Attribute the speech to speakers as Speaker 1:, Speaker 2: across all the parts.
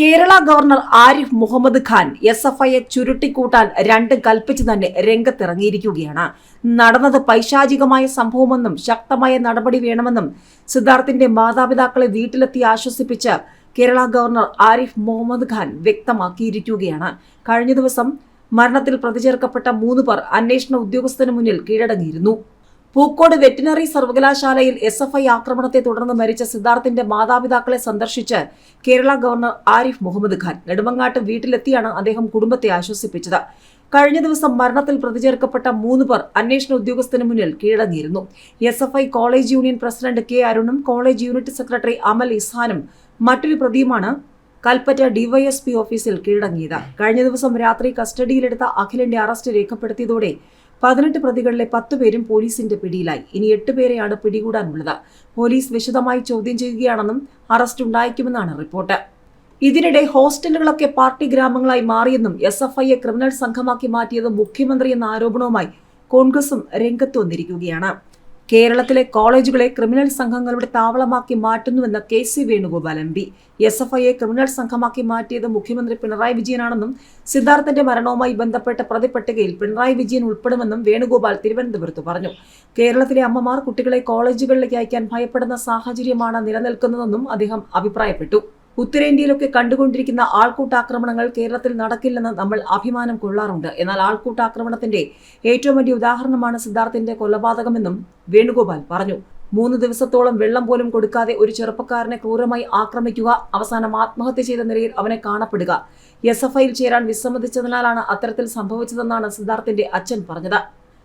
Speaker 1: Kerala governor Arif Muhammad Khan S F ഐയെ ചുരുട്ടിക്കൂട്ടാൻ രണ്ട് കൽപ്പിച്ചു തന്നെ രംഗത്തിറങ്ങിയിരിക്കുകയാണ്. നടന്നത് പൈശാചികമായ സംഭവമെന്നും ശക്തമായ നടപടി വേണമെന്നും സിദ്ധാർത്ഥിന്റെ മാതാപിതാക്കളെ വീട്ടിലെത്തി ആശ്വസിപ്പിച്ച് കേരള ഗവർണർ ആരിഫ് മുഹമ്മദ് ഖാൻ വ്യക്തമാക്കിയിരിക്കുകയാണ്. കഴിഞ്ഞ ദിവസം മരണത്തിൽ പ്രതിചേർക്കപ്പെട്ട മൂന്ന് പേർ അന്വേഷണ ഉദ്യോഗസ്ഥന് മുന്നിൽ കീഴടങ്ങിയിരുന്നു. പൂക്കോട് വെറ്റിനറി സർവകലാശാലയിൽ എസ് എഫ് ഐ ആക്രമണത്തെ തുടർന്ന് മരിച്ച സിദ്ധാർത്ഥിന്റെ മാതാപിതാക്കളെ സന്ദർശിച്ച് കേരള ഗവർണർ ആരിഫ് മുഹമ്മദ് ഖാൻ നെടുമങ്ങാട്ട് വീട്ടിലെത്തിയാണ് അദ്ദേഹം കുടുംബത്തെ ആശ്വസിപ്പിച്ചത്. കഴിഞ്ഞ ദിവസം മരണത്തിൽ പ്രതിചേർക്കപ്പെട്ട മൂന്ന് പേർ അന്വേഷണ ഉദ്യോഗസ്ഥന് മുന്നിൽ കീഴടങ്ങിയിരുന്നു. S F I college union president K അരുണും college unit secretary Amal ഇസ്ഹാനും മറ്റൊരു പ്രതിയുമാണ് കൽപ്പറ്റ ഡിവൈഎസ്പി ഓഫീസിൽ കീഴടങ്ങിയത്. കഴിഞ്ഞ ദിവസം രാത്രി കസ്റ്റഡിയിലെടുത്ത അഖിലിന്റെ അറസ്റ്റ് രേഖപ്പെടുത്തിയതോടെ പതിനെട്ട് പ്രതികളിലെ പത്ത് പേരും പോലീസിന്റെ പിടിയിലായി. ഇനി എട്ട് പേരെയാണ് പിടികൂടാനുള്ളത്. പോലീസ് വിശദമായി ചോദ്യം ചെയ്യുകയാണെന്നും അറസ്റ്റ് ഉണ്ടായേക്കുമെന്നാണ് റിപ്പോർട്ട്. ഇതിനിടെ ഹോസ്റ്റലുകളൊക്കെ പാർട്ടി ഗ്രാമങ്ങളായി മാറിയെന്നും എസ് എഫ് ഐയെ ക്രിമിനൽ സംഘമാക്കി മാറ്റിയത് മുഖ്യമന്ത്രി എന്ന ആരോപണവുമായി കോൺഗ്രസും രംഗത്ത് വന്നിരിക്കുകയാണ്. കേരളത്തിലെ കോളേജുകളെ ക്രിമിനൽ സംഘങ്ങളുടെ താവളമാക്കി മാറ്റുന്നുവെന്ന K C Venugopal M P. S F ഐയെ ക്രിമിനൽ സംഘമാക്കി മാറ്റിയത് മുഖ്യമന്ത്രി പിണറായി വിജയനാണെന്നും സിദ്ധാർത്ഥന്റെ മരണവുമായി ബന്ധപ്പെട്ട പ്രതിപട്ടികയിൽ പിണറായി വിജയൻ ഉൾപ്പെടുമെന്നും വേണുഗോപാൽ തിരുവനന്തപുരത്ത് പറഞ്ഞു. കേരളത്തിലെ അമ്മമാർ കുട്ടികളെ കോളേജുകളിലേക്ക് അയക്കാൻ ഭയപ്പെടുന്ന സാഹചര്യമാണ് നിലനിൽക്കുന്നതെന്നും അദ്ദേഹം അഭിപ്രായപ്പെട്ടു. ഉത്തരേന്ത്യയിലൊക്കെ കണ്ടുകൊണ്ടിരിക്കുന്ന ആൾക്കൂട്ടാക്രമണങ്ങൾ കേരളത്തിൽ നടക്കില്ലെന്ന് നമ്മൾ അഭിമാനം കൊള്ളാറുണ്ട്. എന്നാൽ ആൾക്കൂട്ടാക്രമണത്തിന്റെ ഏറ്റവും വലിയ ഉദാഹരണമാണ് സിദ്ധാർത്ഥിന്റെ കൊലപാതകമെന്നും വേണുഗോപാൽ പറഞ്ഞു. മൂന്ന് ദിവസത്തോളം വെള്ളം പോലും കൊടുക്കാതെ ഒരു ചെറുപ്പക്കാരനെ ക്രൂരമായി ആക്രമിക്കുക അവസാനം ആത്മഹത്യ ചെയ്ത നിലയിൽ അവനെ കാണപ്പെടുക. എസ് എഫ് ഐയിൽ ചേരാൻ വിസമ്മതിച്ചതിനാലാണ് അത്തരത്തിൽ സംഭവിച്ചതെന്നാണ് സിദ്ധാർത്ഥിന്റെ അച്ഛൻ പറഞ്ഞത്.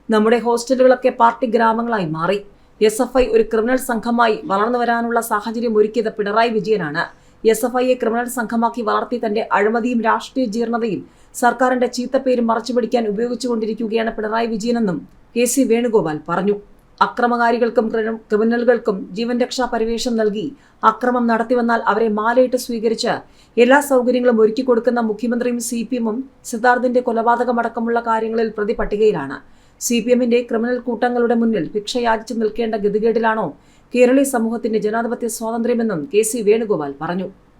Speaker 1: നമ്മുടെ ഹോസ്റ്റലുകളൊക്കെ പാർട്ടി ഗ്രാമങ്ങളായി മാറി. എസ് എഫ് ഐ ഒരു ക്രിമിനൽ സംഘമായി വളർന്നു വരാനുള്ള സാഹചര്യം ഒരുക്കിയത് പിണറായി വിജയനാണ്. എസ് എഫ് ഐയെ ക്രിമിനൽ സംഘമാക്കി വളർത്തി തന്റെ അഴിമതിയും രാഷ്ട്രീയ ജീർണതയും സർക്കാരിന്റെ ചീത്തപ്പേരും മറച്ചുപിടിക്കാൻ ഉപയോഗിച്ചുകൊണ്ടിരിക്കുകയാണ് പിണറായി വിജയനെന്നും കെ സി വേണുഗോപാൽ പറഞ്ഞു. അക്രമകാരികൾക്കും ക്രിമി- ക്രിമിനലുകൾക്കും ജീവൻ രക്ഷാ പരിവേഷം നൽകി അക്രമം നടത്തിവന്നാൽ അവരെ മാലയിട്ട് സ്വീകരിച്ച് എല്ലാ സൗകര്യങ്ങളും ഒരുക്കി കൊടുക്കുന്ന മുഖ്യമന്ത്രിയും സി പി എമ്മും സിദ്ധാർത്ഥിന്റെ കൊലപാതകമടക്കമുള്ള കാര്യങ്ങളിൽ പ്രതി പട്ടികയിലാണ് സി പി എമ്മിന്റെ ക്രിമിനൽ കൂട്ടങ്ങളുടെ മുന്നിൽ ഭിക്ഷയാചിച്ചു നിൽക്കേണ്ട ഗതികേടിലാണോ കേരളീയ സമൂഹത്തിന്റെ ജനാധിപത്യ സ്വാതന്ത്ര്യമെന്നും കെ സി വേണുഗോപാൽ പറഞ്ഞു